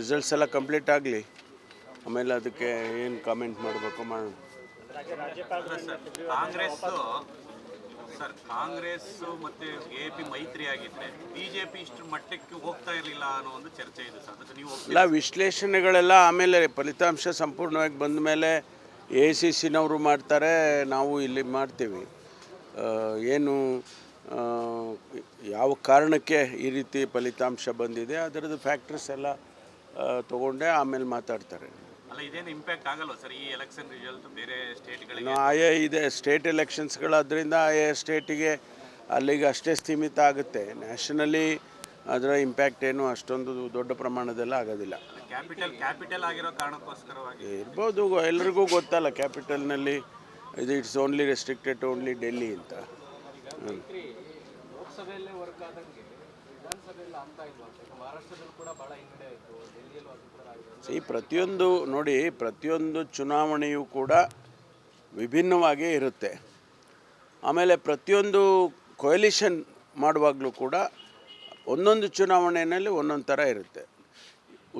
Results ಎಲ್ಲ complete ಆಗಲಿ. ಆಮೇಲೆ ಅದಕ್ಕೆ ಏನು ಕಾಮೆಂಟ್ ಮಾಡಬೇಕು ಮಾಡೋಣ. ಕಾಂಗ್ರೆಸ್ ಸರ್ ಕಾಂಗ್ರೆಸ್ ಮತ್ತೆ ಎ ಪಿ ಮೈತ್ರಿ ಆಗಿದ್ರೆ ಬಿಜೆಪಿ ಇಷ್ಟು ಮಟ್ಟಕ್ಕೆ ಹೋಗ್ತಾ ಇರಲಿಲ್ಲ ಅನ್ನೋ ಒಂದು ಚರ್ಚೆ ಇದೆ ಸರ್. ಅದಕ್ಕೆ ನೀವು ಇಲ್ಲ ವಿಶ್ಲೇಷಣೆಗಳೆಲ್ಲ ಆಮೇಲೆ ಫಲಿತಾಂಶ ಸಂಪೂರ್ಣವಾಗಿ ಬಂದ ಮೇಲೆ ಎ ಸಿ ಸಿನವರು ಮಾಡ್ತಾರೆ ನಾವು ಇಲ್ಲಿ ಮಾಡ್ತೀವಿ. ಏನು ಯಾವ ಕಾರಣಕ್ಕೆ ಈ ರೀತಿ ಫಲಿತಾಂಶ ಬಂದಿದೆ ಅದರದ್ದು ಫ್ಯಾಕ್ಟ್ರಸ್ ಎಲ್ಲ ತಗೊಂಡೆ ಆಮೇಲೆ ಮಾತಾಡ್ತಾರೆ ಅಲ್ಲ ಇದೇನು ಇಂಪ್ಯಾಕ್ಟ್ ಆಗಲ್ವಾ ಸರ್ ಈ ಎಲೆಕ್ಷನ್ ರಿಸಲ್ಟ್ ಬೇರೆ ಸ್ಟೇಟ್ಗಳಿಗೆ ಇನ್ನು ಆಯಾ ಇದೆ ಸ್ಟೇಟ್ ಎಲೆಕ್ಷನ್ಸ್ಗಳಾದ್ರಿಂದ ಆಯಾ ಸ್ಟೇಟಿಗೆ ಅಲ್ಲಿಗೆ ಅಷ್ಟೇ ಸೀಮಿತ ಆಗುತ್ತೆ ನ್ಯಾಷನಲಿ ಅದರ ಇಂಪ್ಯಾಕ್ಟ್ ಏನು ಅಷ್ಟೊಂದು ದೊಡ್ಡ ಪ್ರಮಾಣದಲ್ಲಿ ಆಗೋದಿಲ್ಲ ಕ್ಯಾಪಿಟಲ್ ಕ್ಯಾಪಿಟಲ್ ಆಗಿರೋ ಕಾರಣಕ್ಕೋಸ್ಕರವಾಗಿ ಇರ್ಬೋದು ಎಲ್ರಿಗೂ ಗೊತ್ತಲ್ಲ ಕ್ಯಾಪಿಟಲ್ನಲ್ಲಿ ಇದು it's only restricted only Delhi ಅಂತ ಈ ಪ್ರತಿಯೊಂದು, ನೋಡಿ, ಪ್ರತಿಯೊಂದು ಚುನಾವಣೆಯೂ ಕೂಡ ವಿಭಿನ್ನವಾಗೇ ಇರುತ್ತೆ. ಆಮೇಲೆ ಪ್ರತಿಯೊಂದು ಕೊಯಲಿಷನ್ ಮಾಡುವಾಗಲೂ ಕೂಡ ಒಂದೊಂದು ಚುನಾವಣೆಯಲ್ಲಿ ಒಂದೊಂದು ಥರ ಇರುತ್ತೆ.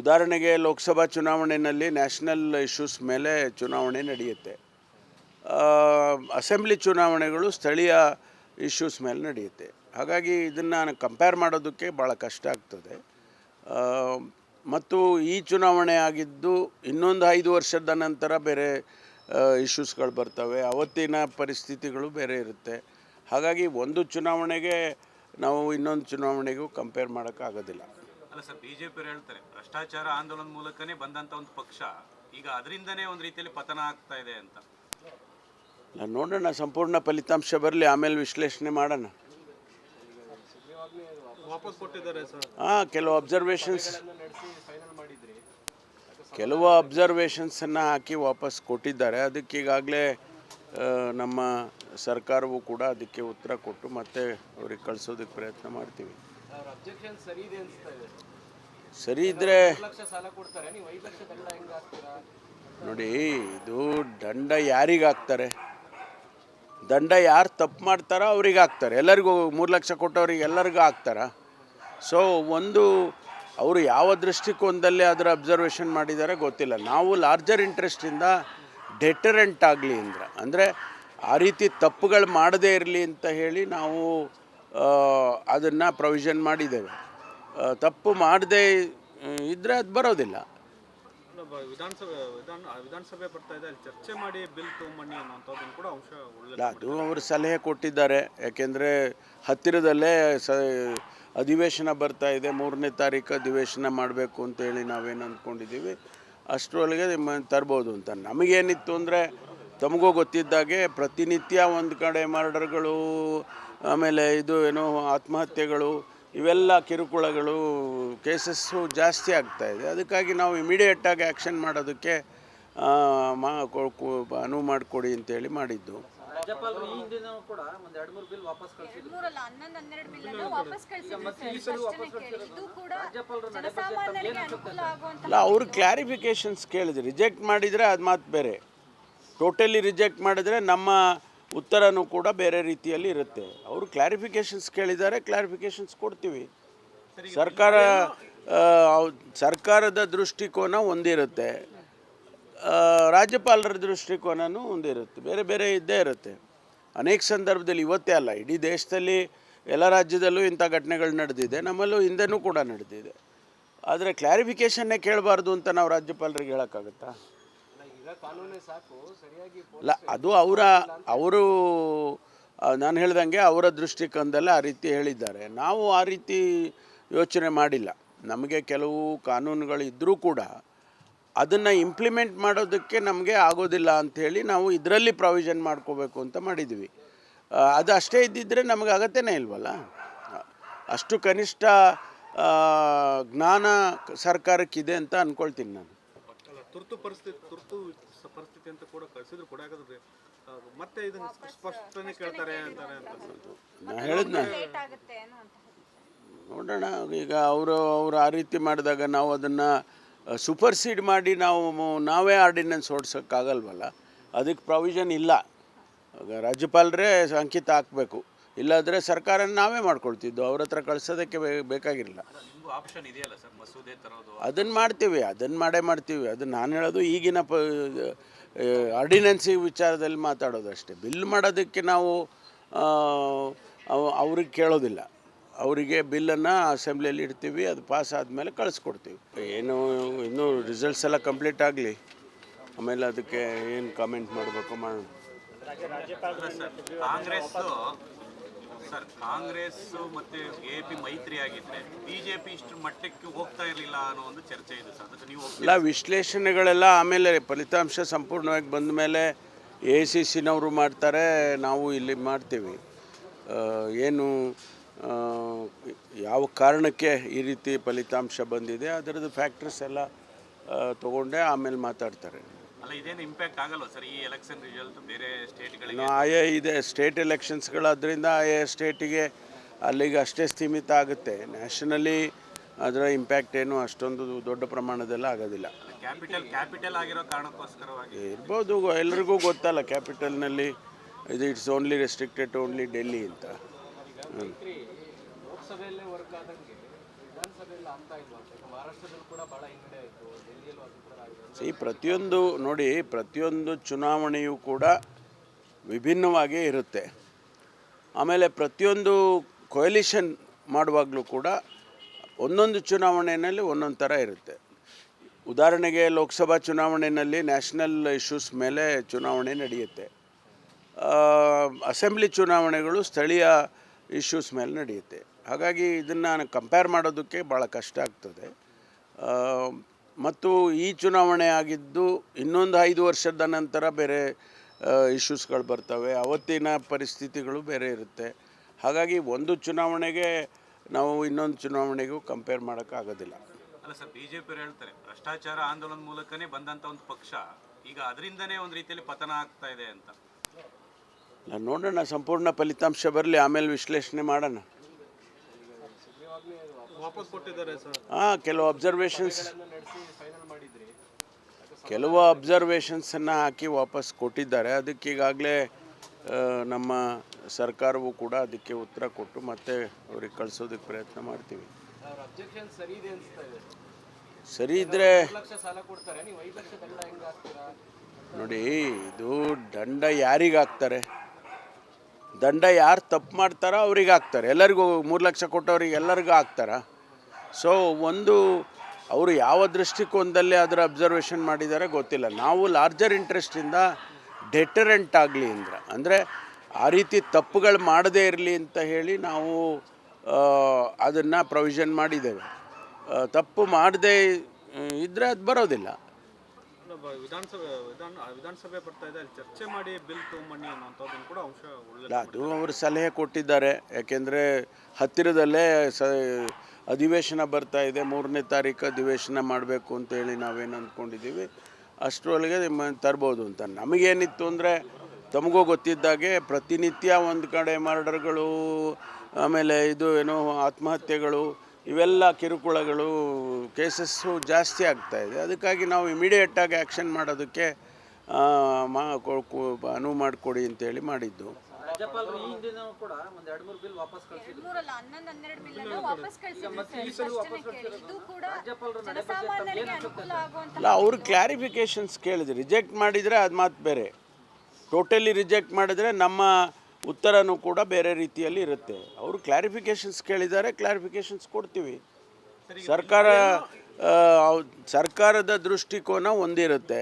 ಉದಾಹರಣೆಗೆ ಲೋಕಸಭಾ ಚುನಾವಣೆಯಲ್ಲಿ ನ್ಯಾಷನಲ್ ಇಶ್ಯೂಸ್ ಮೇಲೆ ಚುನಾವಣೆ ನಡೆಯುತ್ತೆ. ಅಸೆಂಬ್ಲಿ ಚುನಾವಣೆಗಳು ಸ್ಥಳೀಯ ಇಶ್ಯೂಸ್ ಮೇಲೆ ನಡೆಯುತ್ತೆ. ಹಾಗಾಗಿ ಇದನ್ನು ನಾನು ಕಂಪೇರ್ ಮಾಡೋದಕ್ಕೆ ಭಾಳ ಕಷ್ಟ ಆಗ್ತದೆ. ಮತ್ತು ಈ ಚುನಾವಣೆ ಆಗಿದ್ದು ಇನ್ನೊಂದು ಐದು ವರ್ಷದ ನಂತರ ಬೇರೆ ಇಶ್ಯೂಸ್ಗಳು ಬರ್ತವೆ. ಅವತ್ತಿನ ಪರಿಸ್ಥಿತಿಗಳು ಬೇರೆ ಇರುತ್ತೆ. ಹಾಗಾಗಿ ಒಂದು ಚುನಾವಣೆಗೆ ನಾವು ಇನ್ನೊಂದು ಚುನಾವಣೆಗೂ ಕಂಪೇರ್ ಮಾಡೋಕ್ಕಾಗೋದಿಲ್ಲ ಅಲ್ಲ ಸರ್ ಬಿಜೆಪಿ ಹೇಳ್ತಾರೆ, ಭ್ರಷ್ಟಾಚಾರ ಆಂದೋಲನ ಮೂಲಕನೇ ಬಂದಂತ ಒಂದು ಪಕ್ಷ, ಈಗ ಅದರಿಂದನೇ ಒಂದು ರೀತಿಯಲ್ಲಿ ಪತನ ಆಗ್ತಾ ಇದೆ ಅಂತ. ನಾನು ನೋಡೋಣ ಸಂಪೂರ್ಣ ಫಲಿತಾಂಶ ಬರಲಿ ಆಮೇಲೆ ವಿಶ್ಲೇಷಣೆ ಮಾಡೋಣ. ವಾಪಸ್ ಕೊಟ್ಟಿದ್ದಾರೆ ಸರ್. ಹಾಂ ಕೆಲವು ಅಬ್ಸರ್ವೇಷನ್ಸ್ ನಡೆಸಿ ಫೈನಲ್ ಮಾಡಿದ್ರಿ ಕೆಲವು ಅಬ್ಸರ್ವೇಷನ್ಸನ್ನು ಹಾಕಿ ವಾಪಸ್ ಕೊಟ್ಟಿದ್ದಾರೆ. ಅದಕ್ಕೆ ಈಗಾಗಲೇ ನಮ್ಮ ಸರ್ಕಾರವು ಕೂಡ ಅದಕ್ಕೆ ಉತ್ತರ ಕೊಟ್ಟು ಮತ್ತೆ ಅವ್ರಿಗೆ ಕಳಿಸೋದಕ್ಕೆ ಪ್ರಯತ್ನ ಮಾಡ್ತೀವಿ. ಸರಿ ಇದೆ ಅನಿಸ್ತಾ ಸರಿ ಇದ್ದರೆ ಐದು ಲಕ್ಷ ಸಾಲ ಕೊಡ್ತಾರೆ. ನೀವು ಐದು ಲಕ್ಷ ದಂಡ ನೋಡಿ ಇದು ದಂಡ ಯಾರಿಗಾಗ್ತಾರೆ? ಹಾಕ್ತಾರೆ ದಂಡ ಯಾರು ತಪ್ಪು ಮಾಡ್ತಾರೋ ಅವ್ರಿಗೆ ಹಾಕ್ತಾರೆ. ಎಲ್ಲರಿಗೂ ಮೂರು ಲಕ್ಷ ಕೊಟ್ಟವ್ರಿಗೆ ಎಲ್ಲರಿಗೂ ಹಾಕ್ತಾರ? ಸೊ ಒಂದು ಅವರು ಯಾವ ದೃಷ್ಟಿಕೋನದಲ್ಲಿ ಅದರ ಅಬ್ಸರ್ವೇಷನ್ ಮಾಡಿದ್ದಾರೆ ಗೊತ್ತಿಲ್ಲ. ನಾವು ಲಾರ್ಜರ್ ಇಂಟ್ರೆಸ್ಟಿಂದ ಡೆಟರೆಂಟ್ ಆಗಲಿ ಅಂದ್ರೆ, ಅಂದರೆ ಆ ರೀತಿ ತಪ್ಪುಗಳು ಮಾಡದೇ ಇರಲಿ ಅಂತ ಹೇಳಿ ನಾವು ಅದನ್ನು ಪ್ರೊವಿಷನ್ ಮಾಡಿದ್ದೇವೆ. ತಪ್ಪು ಮಾಡದೇ ಇದ್ದರೆ ಅದು ಬರೋದಿಲ್ಲ. ವಿಧಾನಸಭೆ ವಿಧಾನ ವಿಧಾನಸಭೆ ಬರ್ತಾ ಇದೆ ಚರ್ಚೆ ಮಾಡಿ ಬಿಲ್ ತೊಗೊಂಬನ್ನಿ ಕೂಡ ಅಂಶ ಅವರು ಸಲಹೆ ಕೊಟ್ಟಿದ್ದಾರೆ. ಯಾಕೆಂದರೆ ಹತ್ತಿರದಲ್ಲೇ ಸ ಅಧಿವೇಶನ ಬರ್ತಾ ಇದೆ, ಮೂರನೇ ತಾರೀಕು ಅಧಿವೇಶನ ಮಾಡಬೇಕು ಅಂತೇಳಿ ನಾವೇನು ಅಂದ್ಕೊಂಡಿದ್ದೀವಿ. ಅಷ್ಟರೊಳಗೆ ತರ್ಬೋದು ಅಂತ. ನಮಗೇನಿತ್ತು ಅಂದರೆ ತಮಗೂ ಗೊತ್ತಿದ್ದಾಗೆ ಪ್ರತಿನಿತ್ಯ ಒಂದು ಕಡೆ ಮರ್ಡರ್ಗಳು, ಆಮೇಲೆ ಇದು ಏನೋ ಆತ್ಮಹತ್ಯೆಗಳು ಇವೆಲ್ಲ ಕಿರುಕುಳಗಳು ಕೇಸಸ್ಸು ಜಾಸ್ತಿ ಆಗ್ತಾ ಇದೆ. ಅದಕ್ಕಾಗಿ ನಾವು ಇಮಿಡಿಯೇಟಾಗಿ ಆ್ಯಕ್ಷನ್ ಮಾಡೋದಕ್ಕೆ ಮಾ ಅನುವು ಮಾಡಿಕೊಡಿ ಅಂತೇಳಿ ಮಾಡಿದ್ದು. ಅಲ್ಲ ಅವರು ಕ್ಲಾರಿಫಿಕೇಶನ್ಸ್ ಕೇಳಿದ್ರು. ರಿಜೆಕ್ಟ್ ಮಾಡಿದರೆ ಅದು ಮಾತು ಬೇರೆ. ಟೋಟಲಿ ರಿಜೆಕ್ಟ್ ಮಾಡಿದರೆ ನಮ್ಮ ಉತ್ತರನೂ ಕೂಡ ಬೇರೆ ರೀತಿಯಲ್ಲಿ ಇರುತ್ತೆ. ಅವರು ಕ್ಲಾರಿಫಿಕೇಷನ್ಸ್ ಕೇಳಿದ್ದಾರೆ ಕ್ಲಾರಿಫಿಕೇಷನ್ಸ್ ಕೊಡ್ತೀವಿ. ಸರ್ಕಾರ ಸರ್ಕಾರದ ದೃಷ್ಟಿಕೋನ ಒಂದಿರುತ್ತೆ. ರಾಜ್ಯಪಾಲರ ದೃಷ್ಟಿಕೋನನೂ ಒಂದಿರುತ್ತೆ. ಬೇರೆ ಬೇರೆ ಇದ್ದೇ ಇರುತ್ತೆ. ಅನೇಕ ಸಂದರ್ಭದಲ್ಲಿ ಇವತ್ತೇ ಅಲ್ಲ, ಇಡೀ ದೇಶದಲ್ಲಿ ಎಲ್ಲ ರಾಜ್ಯದಲ್ಲೂ ಇಂಥ ಘಟನೆಗಳು ನಡೆದಿದೆ. ನಮ್ಮಲ್ಲೂ ಹಿಂದೆನೂ ಕೂಡ ನಡೆದಿದೆ. ಆದರೆ ಕ್ಲಾರಿಫಿಕೇಷನ್ನೇ ಕೇಳಬಾರ್ದು ಅಂತ ನಾವು ರಾಜ್ಯಪಾಲರಿಗೆ ಹೇಳೋಕ್ಕಾಗತ್ತಾ? ಅಲ್ಲ ಅದು ಅವರ ಅವರು ನಾನು ಹೇಳ್ದಂಗೆ ಅವರ ದೃಷ್ಟಿಕೋನದಲ್ಲಿ ಆ ರೀತಿ ಹೇಳಿದ್ದಾರೆ. ನಾವು ಆ ರೀತಿ ಯೋಚನೆ ಮಾಡಿಲ್ಲ. ನಮಗೆ ಕೆಲವು ಕಾನೂನುಗಳು ಇದ್ದರೂ ಕೂಡ ಅದನ್ನು ಇಂಪ್ಲಿಮೆಂಟ್ ಮಾಡೋದಕ್ಕೆ ನಮಗೆ ಆಗೋದಿಲ್ಲ ಅಂಥೇಳಿ ನಾವು ಇದರಲ್ಲಿ ಪ್ರಾವಿಷನ್ ಮಾಡ್ಕೋಬೇಕು ಅಂತ ಮಾಡಿದ್ವಿ ಅದು ಅಷ್ಟೇ ಇದ್ದಿದ್ದರೆ ನಮಗೆ ಅಗತ್ಯನೇ ಇಲ್ವಲ್ಲ? ಅಷ್ಟು ಕನಿಷ್ಠ ಜ್ಞಾನ ಸರ್ಕಾರಕ್ಕಿದೆ ಅಂತ ಅಂದ್ಕೊಳ್ತೀನಿ ನಾನು. ತುರ್ತು ಪರಿಸ್ಥಿತಿ ತುರ್ತು ಪರಿಸ್ಥಿತಿ ಅಂತ ಕೂಡ ಕಳಿಸಿದ್ರು ಕೂಡ ಯಾಕಂದ್ರೆ ಮತ್ತೆ ಇದನ್ನ ಸ್ಪಷ್ಟನೆ ಕೇಳ್ತಾರೆ ಅಂತಾರೆ ಅಂತ. ಹೇಳಿದ್ನ. ನೋಡೋಣ ಈಗ ಅವರು ಅವರು ಆ ರೀತಿ ಮಾಡಿದಾಗ ನಾವು ಅದನ್ನು ಸೂಪರ್ಸೀಡ್ ಮಾಡಿ ನಾವು ನಾವೇ ಆರ್ಡಿನೆನ್ಸ್ ಹೊಡ್ಸೋಕ್ಕಾಗಲ್ವಲ್ಲ? ಅದಕ್ಕೆ ಪ್ರಾವಿಷನ್ ಇಲ್ಲ. ಆಗ ರಾಜ್ಯಪಾಲರೇ ಅಂಕಿತ ಹಾಕಬೇಕು. ಇಲ್ಲಾಂದರೆ ಸರ್ಕಾರ ನಾವೇ ಮಾಡ್ಕೊಳ್ತಿದ್ದು. ಅವ್ರ ಹತ್ರ ಕಳ್ಸೋದಕ್ಕೆ ಬೇಕಾಗಿರಲಿಲ್ಲ ಆಪ್ಷನ್ ಇದೆಯಲ್ಲ ಸರ್ ಮಸೂದೆ ತರೋದು? ಅದನ್ನು ಮಾಡ್ತೀವಿ ಅದನ್ನು ಮಾಡೇ ಮಾಡ್ತೀವಿ. ಅದು ನಾನು ಹೇಳೋದು ಈಗಿನ ಪ ಆರ್ಡಿನೆನ್ಸಿ ವಿಚಾರದಲ್ಲಿ ಮಾತಾಡೋದು ಅಷ್ಟೇ. ಬಿಲ್ ಮಾಡೋದಕ್ಕೆ ನಾವು ಅವ್ರಿಗೆ ಕೇಳೋದಿಲ್ಲ. ಅವರಿಗೆ ಬಿಲ್ಲನ್ನು ಅಸೆಂಬ್ಲಿಯಲ್ಲಿ ಇಡ್ತೀವಿ ಅದು ಪಾಸ್ ಆದಮೇಲೆ ಕಳಿಸ್ಕೊಡ್ತೀವಿ. ಏನು ಇನ್ನೂ ರಿಸಲ್ಟ್ಸ್ ಎಲ್ಲ ಕಂಪ್ಲೀಟ್ ಆಗಲಿ. ಆಮೇಲೆ ಅದಕ್ಕೆ ಏನು ಕಾಮೆಂಟ್ ಮಾಡಬೇಕು ಮಾಡೋಣ ಸರ್ ಕಾಂಗ್ರೆಸ್ ಮತ್ತೆ ಎ ಪಿ ಮೈತ್ರಿ ಆಗಿದ್ರೆ ಬಿಜೆಪಿ ಇಷ್ಟು ಮಟ್ಟಕ್ಕೆ ಹೋಗ್ತಾ ಇರಲಿಲ್ಲ ಅನ್ನೋ ಒಂದು ಚರ್ಚೆ ಇದೆ ಸರ್. ಅದಕ್ಕೆ ನೀವು ಎಲ್ಲ ವಿಶ್ಲೇಷಣೆಗಳೆಲ್ಲ ಆಮೇಲೆ ಫಲಿತಾಂಶ ಸಂಪೂರ್ಣವಾಗಿ ಬಂದ ಮೇಲೆ ಎ ಸಿ ಸಿನವರು ಮಾಡ್ತಾರೆ, ನಾವು ಇಲ್ಲಿ ಮಾಡ್ತೀವಿ. ಏನು ಯಾವ ಕಾರಣಕ್ಕೆ ಈ ರೀತಿ ಫಲಿತಾಂಶ ಬಂದಿದೆ, ಅದರದ್ದು ಫ್ಯಾಕ್ಟ್ರೀಸ್ ಎಲ್ಲ ತಗೊಂಡೆ, ಆಮೇಲೆ ಮಾತಾಡ್ತಾರೆ. ಅಲ್ಲ ಇದೇನು ಇಂಪ್ಯಾಕ್ಟ್ ಆಗಲ್ವಾ ಸರ್ ಈ ಎಲೆಕ್ಷನ್ ರಿಸಲ್ಟ್ ಬೇರೆ ಸ್ಟೇಟ್ಗಳಿಗೆ ಇನ್ನು ಆಯಾ ಇದೆ ಸ್ಟೇಟ್ ಎಲೆಕ್ಷನ್ಸ್ಗಳಾದ್ರಿಂದ ಆಯಾ ಸ್ಟೇಟಿಗೆ ಅಲ್ಲಿಗೆ ಅಷ್ಟೇ ಸೀಮಿತ ಆಗುತ್ತೆ. ನ್ಯಾಷನಲಿ ಅದರ ಇಂಪ್ಯಾಕ್ಟ್ ಏನು ಅಷ್ಟೊಂದು ದೊಡ್ಡ ಪ್ರಮಾಣದಲ್ಲಿ ಆಗೋದಿಲ್ಲ. ಕ್ಯಾಪಿಟಲ್ ಕ್ಯಾಪಿಟಲ್ ಆಗಿರೋ ಕಾರಣಕ್ಕೋಸ್ಕರವಾಗಿ. ಇರ್ಬೋದು ಎಲ್ರಿಗೂ ಗೊತ್ತಲ್ಲ ಕ್ಯಾಪಿಟಲ್ನಲ್ಲಿ ಇದು it's only restricted only Delhi ಅಂತ. ಹ್ಮ್. ಈ ಪ್ರತಿಯೊಂದು ನೋಡಿ, ಪ್ರತಿಯೊಂದು ಚುನಾವಣೆಯೂ ಕೂಡ ವಿಭಿನ್ನವಾಗೇ ಇರುತ್ತೆ. ಆಮೇಲೆ ಪ್ರತಿಯೊಂದು ಕೊಯಲಿಷನ್ ಮಾಡುವಾಗಲೂ ಕೂಡ ಒಂದೊಂದು ಚುನಾವಣೆಯಲ್ಲಿ ಒಂದೊಂದು ಥರ ಇರುತ್ತೆ. ಉದಾಹರಣೆಗೆ ಲೋಕಸಭಾ ಚುನಾವಣೆಯಲ್ಲಿ ನ್ಯಾಷನಲ್ ಇಶ್ಯೂಸ್ ಮೇಲೆ ಚುನಾವಣೆ ನಡೆಯುತ್ತೆ. ಅಸೆಂಬ್ಲಿ ಚುನಾವಣೆಗಳು ಸ್ಥಳೀಯ ಇಶ್ಯೂಸ್ ಮೇಲೆ ನಡೆಯುತ್ತೆ. ಹಾಗಾಗಿ ಇದನ್ನು ಕಂಪೇರ್ ಮಾಡೋದಕ್ಕೆ ಭಾಳ ಕಷ್ಟ ಆಗ್ತದೆ. ಮತ್ತು ಈ ಚುನಾವಣೆ ಆಗಿದ್ದು ಇನ್ನೊಂದು ಐದು ವರ್ಷದ ನಂತರ ಬೇರೆ ಇಶ್ಯೂಸ್ಗಳು ಬರ್ತವೆ. ಅವತ್ತಿನ ಪರಿಸ್ಥಿತಿಗಳು ಬೇರೆ ಇರುತ್ತೆ. ಹಾಗಾಗಿ ಒಂದು ಚುನಾವಣೆಗೆ ನಾವು ಇನ್ನೊಂದು ಚುನಾವಣೆಗೂ ಕಂಪೇರ್ ಮಾಡೋಕ್ಕಾಗೋದಿಲ್ಲ ಅಲ್ಲ ಸರ್ ಬಿಜೆಪಿ ಹೇಳ್ತಾರೆ, ಭ್ರಷ್ಟಾಚಾರ ಆಂದೋಲನ ಮೂಲಕನೇ ಬಂದಂತ ಒಂದು ಪಕ್ಷ, ಈಗ ಅದರಿಂದನೇ ಒಂದು ರೀತಿಯಲ್ಲಿ ಪತನ ಆಗ್ತಾ ಇದೆ ಅಂತ. ನಾನು ನೋಡೋಣ ಸಂಪೂರ್ಣ ಫಲಿತಾಂಶ ಬರಲಿ ಆಮೇಲೆ ವಿಶ್ಲೇಷಣೆ ಮಾಡೋಣ. ವಾಪಸ್ ಕೊಟ್ಟಿದ್ದಾರೆ ಸರ್. ಹಾಂ ಕೆಲವು ಅಬ್ಸರ್ವೇಷನ್ಸ್ ಕೆಲವು ಅಬ್ಸರ್ವೇಷನ್ಸನ್ನು ಹಾಕಿ ವಾಪಸ್ ಕೊಟ್ಟಿದ್ದಾರೆ. ಅದಕ್ಕೆ ಈಗಾಗಲೇ ನಮ್ಮ ಸರ್ಕಾರವು ಕೂಡ ಅದಕ್ಕೆ ಉತ್ತರ ಕೊಟ್ಟು ಮತ್ತೆ ಅವ್ರಿಗೆ ಕಳಿಸೋದಕ್ಕೆ ಪ್ರಯತ್ನ ಮಾಡ್ತೀವಿ. ಸರಿ ಇದೆ ಅನಿಸ್ತಾ ಸರಿ ಇದ್ದರೆ ಐದು ಲಕ್ಷ ಸಾಲ ಕೊಡ್ತಾರೆ. ನೀವು ಐದು ಲಕ್ಷ ದಂಡ ಹೆಂಗೆ ನೋಡಿ ಇದು ದಂಡ ಯಾರಿಗಾಗ್ತಾರೆ ದಂಡ ಯಾರು ತಪ್ಪು ಮಾಡ್ತಾರೋ ಅವ್ರಿಗೆ ಹಾಕ್ತಾರೆ. ಎಲ್ಲರಿಗೂ ಮೂರು ಲಕ್ಷ ಕೊಟ್ಟವ್ರಿಗೆ ಎಲ್ಲರಿಗೂ ಹಾಕ್ತಾರ? ಸೊ ಒಂದು ಅವರು ಯಾವ ದೃಷ್ಟಿಕೋನದಲ್ಲಿ ಅದರ ಅಬ್ಸರ್ವೇಷನ್ ಮಾಡಿದ್ದಾರೆ ಗೊತ್ತಿಲ್ಲ. ನಾವು ಲಾರ್ಜರ್ ಇಂಟ್ರೆಸ್ಟಿಂದ ಡೆಟರೆಂಟ್ ಆಗಲಿ ಅಂದ್ರೆ, ಅಂದರೆ ಆ ರೀತಿ ತಪ್ಪುಗಳು ಮಾಡದೇ ಇರಲಿ ಅಂತ ಹೇಳಿ ನಾವು ಅದನ್ನು ಪ್ರೊವಿಷನ್ ಮಾಡಿದ್ದೇವೆ. ತಪ್ಪು ಮಾಡದೇ ಇದ್ದರೆ ಅದು ಬರೋದಿಲ್ಲ. ವಿಧಾನಸಭೆ ವಿಧಾನ ವಿಧಾನಸಭೆ ಬರ್ತಾ ಇದೆ ಅಲ್ಲಿ ಚರ್ಚೆ ಮಾಡಿ ಬಿಲ್ ತೊಗೊಂಬನ್ನಿ ಅನ್ನೋಂಥದ್ದನ್ನು ಕೂಡ ಅಂಶ ಅದು ಅವರು ಸಲಹೆ ಕೊಟ್ಟಿದ್ದಾರೆ. ಯಾಕೆಂದರೆ ಹತ್ತಿರದಲ್ಲೇ ಸ ಅಧಿವೇಶನ ಬರ್ತಾ ಇದೆ ಮೂರನೇ ತಾರೀಕು ಅಧಿವೇಶನ ಮಾಡಬೇಕು ಅಂತೇಳಿ ನಾವೇನು ಅಂದ್ಕೊಂಡಿದ್ದೀವಿ. ಅಷ್ಟರೊಳಗೆ ತರ್ಬೋದು ಅಂತ. ನಮಗೇನಿತ್ತು ಅಂದರೆ ತಮಗೂ ಗೊತ್ತಿದ್ದಾಗೆ ಪ್ರತಿನಿತ್ಯ ಒಂದು ಕಡೆ ಮರ್ಡರ್ಗಳು ಆಮೇಲೆ ಇದು ಏನೋ ಆತ್ಮಹತ್ಯೆಗಳು ಇವೆಲ್ಲ ಕಿರುಕುಳಗಳು ಕೇಸಸ್ಸು ಜಾಸ್ತಿ ಆಗ್ತಾ ಇದೆ. ಅದಕ್ಕಾಗಿ ನಾವು ಇಮಿಡಿಯೇಟಾಗಿ ಆ್ಯಕ್ಷನ್ ಮಾಡೋದಕ್ಕೆ ಮಾ ಅನುವು ಮಾಡಿಕೊಡಿ ಅಂತೇಳಿ ಮಾಡಿದ್ದು. ಅಲ್ಲ ಅವರು ಕ್ಲಾರಿಫಿಕೇಶನ್ಸ್ ಕೇಳಿದ್ರು. ರಿಜೆಕ್ಟ್ ಮಾಡಿದರೆ ಅದು ಮಾತು ಬೇರೆ. ಟೋಟಲಿ ರಿಜೆಕ್ಟ್ ಮಾಡಿದರೆ ನಮ್ಮ ಉತ್ತರನೂ ಕೂಡ ಬೇರೆ ರೀತಿಯಲ್ಲಿ ಇರುತ್ತೆ. ಅವರು ಕ್ಲಾರಿಫಿಕೇಷನ್ಸ್ ಕೇಳಿದ್ದಾರೆ ಕ್ಲಾರಿಫಿಕೇಷನ್ಸ್ ಕೊಡ್ತೀವಿ. ಸರ್ಕಾರ ಸರ್ಕಾರದ ದೃಷ್ಟಿಕೋನ ಒಂದಿರುತ್ತೆ.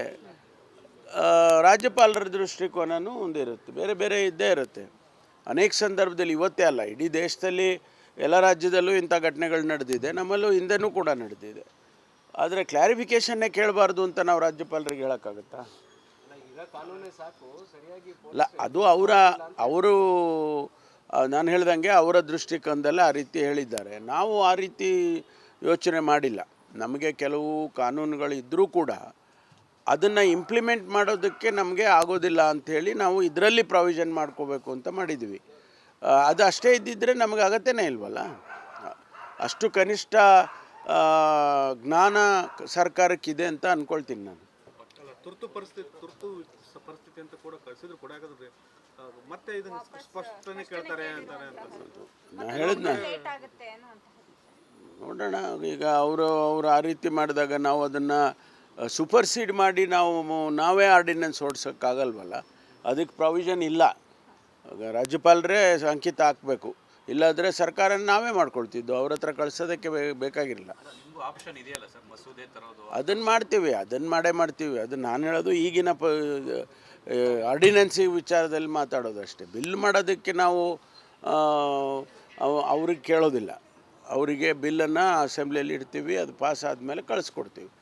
ರಾಜ್ಯಪಾಲರ ದೃಷ್ಟಿಕೋನನೂ ಒಂದಿರುತ್ತೆ. ಬೇರೆ ಬೇರೆ ಇದ್ದೇ ಇರುತ್ತೆ. ಅನೇಕ ಸಂದರ್ಭದಲ್ಲಿ ಇವತ್ತೇ ಅಲ್ಲ, ಇಡೀ ದೇಶದಲ್ಲಿ ಎಲ್ಲ ರಾಜ್ಯದಲ್ಲೂ ಇಂಥ ಘಟನೆಗಳು ನಡೆದಿದೆ. ನಮ್ಮಲ್ಲೂ ಹಿಂದೆನೂ ಕೂಡ ನಡೆದಿದೆ. ಆದರೆ ಕ್ಲಾರಿಫಿಕೇಷನ್ನೇ ಕೇಳಬಾರ್ದು ಅಂತ ನಾವು ರಾಜ್ಯಪಾಲರಿಗೆ ಹೇಳೋಕ್ಕಾಗತ್ತಾ? ಅಲ್ಲ ಕಾನೂನೇ ಸಾಕು ಸರಿಯಾಗಿ ಅಲ್ಲ ಅದು ಅವರ ಅವರು ನಾನು ಹೇಳ್ದಂಗೆ ಅವರ ದೃಷ್ಟಿಕೋನದಲ್ಲಿ ಆ ರೀತಿ ಹೇಳಿದ್ದಾರೆ. ನಾವು ಆ ರೀತಿ ಯೋಚನೆ ಮಾಡಿಲ್ಲ. ನಮಗೆ ಕೆಲವು ಕಾನೂನುಗಳು ಇದ್ದರೂ ಕೂಡ ಅದನ್ನು ಇಂಪ್ಲಿಮೆಂಟ್ ಮಾಡೋದಕ್ಕೆ ನಮಗೆ ಆಗೋದಿಲ್ಲ ಅಂಥೇಳಿ ನಾವು ಇದರಲ್ಲಿ ಪ್ರಾವಿಷನ್ ಮಾಡ್ಕೋಬೇಕು ಅಂತ ಮಾಡಿದ್ವಿ ಅದು ಅಷ್ಟೇ ಇದ್ದಿದ್ದರೆ ನಮಗೆ ಅಗತ್ಯನೇ ಇಲ್ವಲ್ಲ? ಅಷ್ಟು ಕನಿಷ್ಠ ಜ್ಞಾನ ಸರ್ಕಾರಕ್ಕಿದೆ ಅಂತ ಅಂದ್ಕೊಳ್ತೀನಿ ನಾನು. ತುರ್ತು ಪರಿಸ್ಥಿತಿ ತುರ್ತು ಪರಿಸ್ಥಿತಿ ಅಂತ ಕೂಡ ಕಳಿಸಿದ್ರು ಕೂಡ ಯಾಕಂದ್ರೆ ಮತ್ತೆ ಇದನ್ನ ಸ್ಪಷ್ಟನೆ ಕೇಳ್ತಾರೆ ಅಂತಾರೆ ಅಂತ ನಾ ಹೇಳಿದ್ನ. ಲೇಟ್ ಆಗುತ್ತೆ ಅನ್ನುವಂಥದ್ದು ನೋಡೋಣ ಈಗ ಅವರು ಅವರು ಆ ರೀತಿ ಮಾಡಿದಾಗ ನಾವು ಅದನ್ನು ಸೂಪರ್ಸೀಡ್ ಮಾಡಿ ನಾವು ನಾವೇ ಆರ್ಡಿನೆನ್ಸ್ ಓಡಿಸೋಕ್ಕಾಗಲ್ವಲ್ಲ ಅದಕ್ಕೆ ಪ್ರಾವಿಷನ್ ಇಲ್ಲ. ಆಗ ರಾಜ್ಯಪಾಲರೇ ಅಂಕಿತ ಹಾಕಬೇಕು. ಇಲ್ಲಾಂದರೆ ಸರ್ಕಾರ ನಾವೇ ಮಾಡ್ಕೊಳ್ತಿದ್ದು ಅವ್ರ ಹತ್ರ ಕಳ್ಸೋದಕ್ಕೆ ಬೇಕಾಗಿರಲಿಲ್ಲ. ಆಪ್ಷನ್ ಇದೆಯಲ್ಲ ಸರ್ ಮಸೂದೆ ತರೋದು ಅದನ್ನು ಮಾಡ್ತೀವಿ ಅದನ್ನು ಮಾಡೇ ಮಾಡ್ತೀವಿ. ಅದು ನಾನು ಹೇಳೋದು ಈಗಿನ ಪ ಆರ್ಡಿನೆನ್ಸಿ ವಿಚಾರದಲ್ಲಿ ಮಾತಾಡೋದು ಅಷ್ಟೇ. ಬಿಲ್ ಮಾಡೋದಕ್ಕೆ ನಾವು ಅವ್ರಿಗೆ ಕೇಳೋದಿಲ್ಲ. ಅವರಿಗೆ ಬಿಲ್ಲನ್ನು ಅಸೆಂಬ್ಲಿಯಲ್ಲಿ ಇಡ್ತೀವಿ ಅದು ಪಾಸ್ ಆದಮೇಲೆ ಕಳಿಸ್ಕೊಡ್ತೀವಿ.